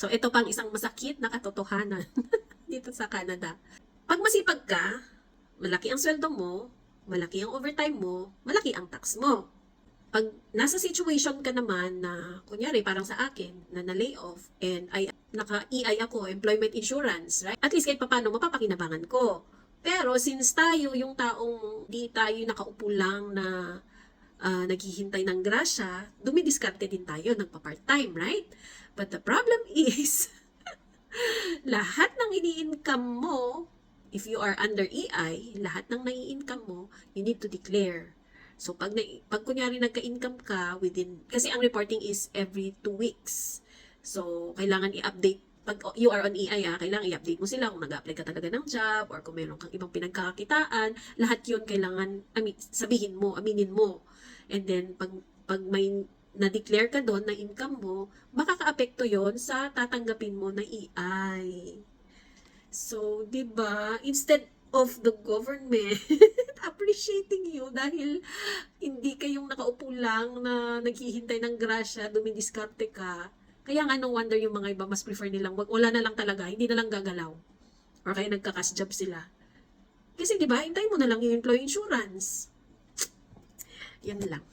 So, ito pang isang masakit na katotohanan dito sa Canada. Pag masipag ka, malaki ang sweldo mo, malaki ang overtime mo, malaki ang tax mo. Pag nasa situation ka naman na, kunyari parang sa akin, na na-lay off and ay naka-EI ako, employment insurance, right? At least kahit papano, mapapakinabangan ko. Pero since tayo, yung taong di tayo nakaupo lang na ah, naghihintay ng grasya, dumidiskarte din tayo, nagpa-part-time, right? But the problem is, lahat ng ini-income mo, if you are under EI, lahat ng nai-income mo, you need to declare. So, pag, na, pag kunyari nagka-income ka within, kasi ang reporting is every two weeks. So, kailangan i-update pag you are on EI, ah, kailangan i-update mo sila kung nag-apply ka talaga ng job or kung meron kang ibang pinagkakakitaan. Lahat yun kailangan mean, sabihin mo, aminin mo. And then, pag, pag may na-declare ka doon na income mo, makaka-apekto yon sa tatanggapin mo na EI. So, di ba, instead of the government appreciating you dahil hindi kayong nakaupo lang na naghihintay ng grasya, dumidiskarte ka, kaya nga no wonder yung mga iba mas prefer nilang wag wala na lang talaga, hindi na lang gagalaw. Or kaya nagka-cash job sila. Kasi 'di ba, hintayin mo na lang yung employee insurance. Yan lang.